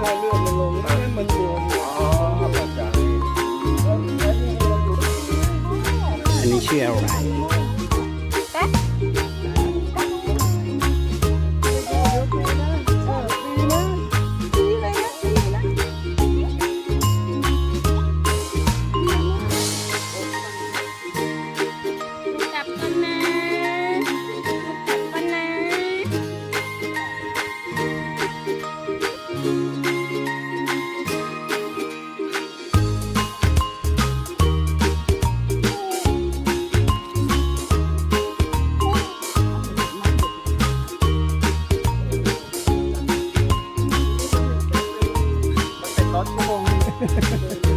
ไม่เอันนี้ชื่ออะไร 맛있어.